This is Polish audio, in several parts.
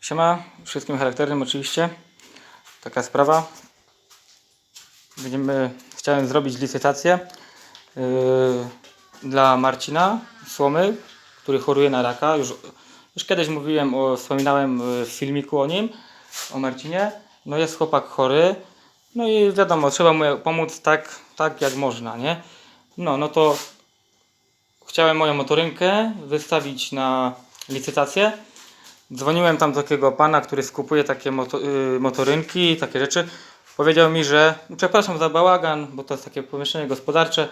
Siema, wszystkim charakternym oczywiście. Taka sprawa. Będziemy, chciałem zrobić licytację yy, dla Marcina Słomy, który choruje na raka. Już, już kiedyś mówiłem, o, wspominałem yy, w filmiku o nim, o Marcinie. No jest chłopak chory. No i wiadomo, trzeba mu pomóc tak, tak jak można, nie? No, no to chciałem moją motorynkę wystawić na licytację. Dzwoniłem tam do takiego pana, który skupuje takie moto, y, motorynki, takie rzeczy. Powiedział mi, że przepraszam za bałagan, bo to jest takie pomieszczenie gospodarcze.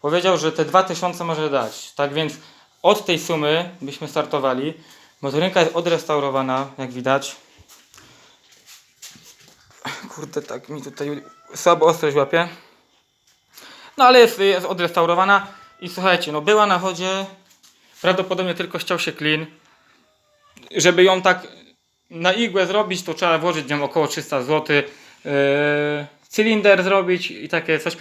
Powiedział, że te 2000 może dać. Tak więc od tej sumy byśmy startowali. Motorynka jest odrestaurowana, jak widać. Kurde, tak mi tutaj słabo ostrość łapie. No ale jest, jest odrestaurowana i słuchajcie, no była na chodzie. Prawdopodobnie tylko ściął się klin żeby ją tak na igłę zrobić, to trzeba włożyć w nią około 300 zł. Yy, cylinder zrobić i takie coś.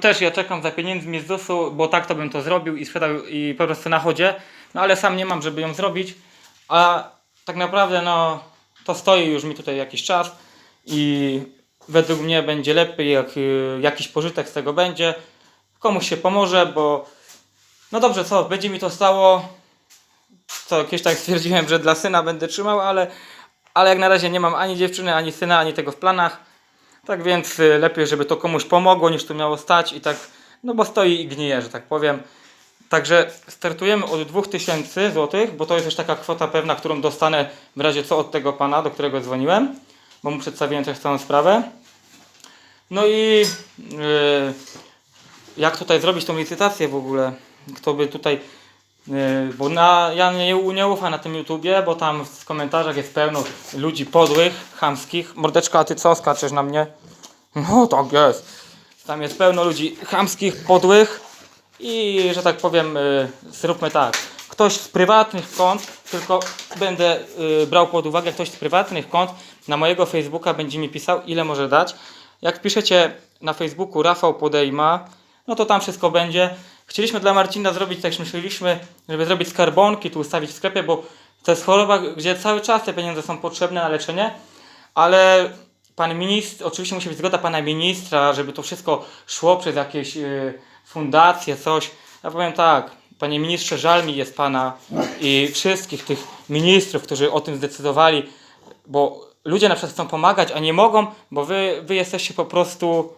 Też ja czekam za pieniędzmi z ZUS-u, bo tak to bym to zrobił i sprzedał i po prostu na chodzie. No ale sam nie mam, żeby ją zrobić. A tak naprawdę no to stoi już mi tutaj jakiś czas i według mnie będzie lepiej, jak yy, jakiś pożytek z tego będzie. Komuś się pomoże, bo no dobrze, co, będzie mi to stało co kiedyś tak stwierdziłem, że dla syna będę trzymał, ale, ale jak na razie nie mam ani dziewczyny, ani syna, ani tego w planach. Tak więc y, lepiej, żeby to komuś pomogło, niż to miało stać i tak, no bo stoi i gnije, że tak powiem. Także startujemy od 2000 zł, bo to jest już taka kwota pewna, którą dostanę w razie co od tego pana, do którego dzwoniłem, bo mu przedstawiłem też całą sprawę. No i yy, jak tutaj zrobić tą licytację w ogóle? Kto by tutaj Bo na, ja nie, nie ufam na tym YouTubie, bo tam w komentarzach jest pełno ludzi podłych, chamskich. Mordeczka, a ty co, skaczesz na mnie? No tak jest. Tam jest pełno ludzi chamskich, podłych i, że tak powiem, yy, zróbmy tak. Ktoś z prywatnych kont, tylko będę yy, brał pod uwagę, ktoś z prywatnych kont na mojego Facebooka będzie mi pisał, ile może dać. Jak piszecie na Facebooku Rafał Podejma, no to tam wszystko będzie. Chcieliśmy dla Marcina zrobić, tak myśleliśmy, żeby zrobić skarbonki, tu ustawić w sklepie, bo to jest choroba, gdzie cały czas te pieniądze są potrzebne na leczenie, ale pan ministr, oczywiście musi być zgoda pana ministra, żeby to wszystko szło przez jakieś y, fundacje, coś. Ja powiem tak, panie ministrze, żal mi jest pana i wszystkich tych ministrów, którzy o tym zdecydowali, bo ludzie na przykład chcą pomagać, a nie mogą, bo wy, wy jesteście po prostu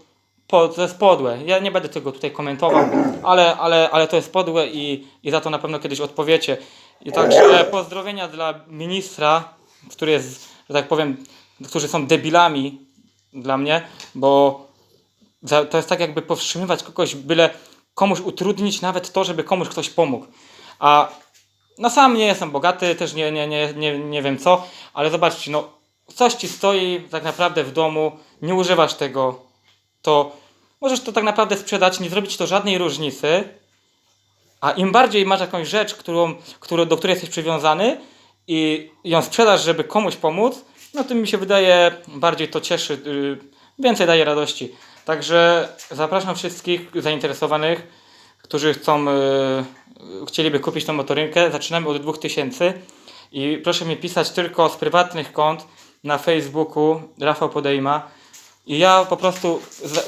po, to jest podłe. Ja nie będę tego tutaj komentował, ale, ale, ale to jest podłe i, i za to na pewno kiedyś odpowiecie. I także pozdrowienia dla ministra, który jest, że tak powiem, którzy są debilami dla mnie, bo za, to jest tak jakby powstrzymywać kogoś, byle komuś utrudnić nawet to, żeby komuś ktoś pomógł. A no sam nie jestem bogaty, też nie, nie, nie, nie, nie wiem co, ale zobaczcie, no coś ci stoi tak naprawdę w domu, nie używasz tego, to możesz to tak naprawdę sprzedać, nie zrobić to żadnej różnicy, a im bardziej masz jakąś rzecz, którą, którą, do której jesteś przywiązany i ją sprzedasz, żeby komuś pomóc, no to mi się wydaje, bardziej to cieszy, yy, więcej daje radości. Także zapraszam wszystkich zainteresowanych, którzy chcą, yy, chcieliby kupić tą motorynkę. Zaczynamy od 2000 i proszę mi pisać tylko z prywatnych kont na Facebooku Rafał Podejma. I ja po prostu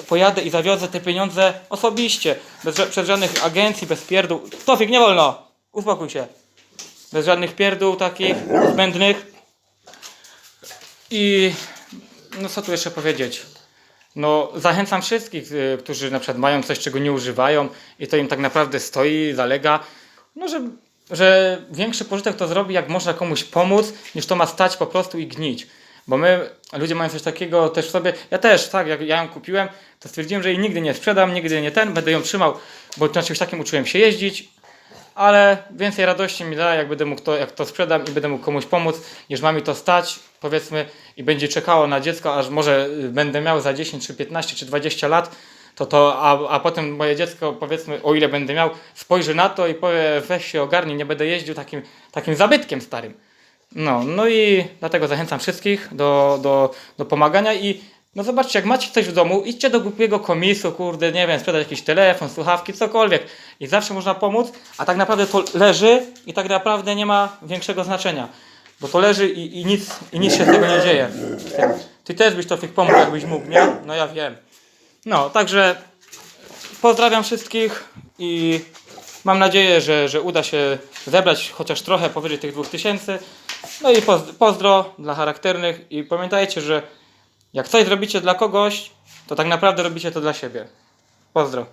pojadę i zawiozę te pieniądze osobiście, bez, przez żadnych agencji, bez pierdół. Tofik, nie wolno! Uspokój się. Bez żadnych pierdół takich zbędnych. I no co tu jeszcze powiedzieć? No zachęcam wszystkich, y, którzy na przykład mają coś, czego nie używają i to im tak naprawdę stoi, zalega, no że, że większy pożytek to zrobi, jak można komuś pomóc, niż to ma stać po prostu i gnić. Bo my, ludzie mają coś takiego też w sobie, ja też, tak, jak ja ją kupiłem, to stwierdziłem, że jej nigdy nie sprzedam, nigdy nie ten, będę ją trzymał, bo na czymś takim uczyłem się jeździć, ale więcej radości mi da, jak będę mógł to, jak to sprzedam i będę mógł komuś pomóc, niż ma mi to stać, powiedzmy, i będzie czekało na dziecko, aż może y, będę miał za 10, czy 15, czy 20 lat, to to, a, a potem moje dziecko, powiedzmy, o ile będę miał, spojrzy na to i powie, weź się ogarnij, nie będę jeździł takim, takim zabytkiem starym. No, no i dlatego zachęcam wszystkich do, do, do pomagania i no zobaczcie, jak macie coś w domu, idźcie do głupiego komisu, kurde, nie wiem, sprzedać jakiś telefon, słuchawki, cokolwiek. I zawsze można pomóc, a tak naprawdę to leży i tak naprawdę nie ma większego znaczenia. Bo to leży i, i, nic, i nic się z tego nie dzieje. Ty też byś Tofik pomógł, jakbyś mógł, nie? No ja wiem. No, także pozdrawiam wszystkich i mam nadzieję, że, że uda się zebrać chociaż trochę powyżej tych dwóch tysięcy. No i pozdro dla charakternych i pamiętajcie, że jak coś zrobicie dla kogoś, to tak naprawdę robicie to dla siebie. Pozdro.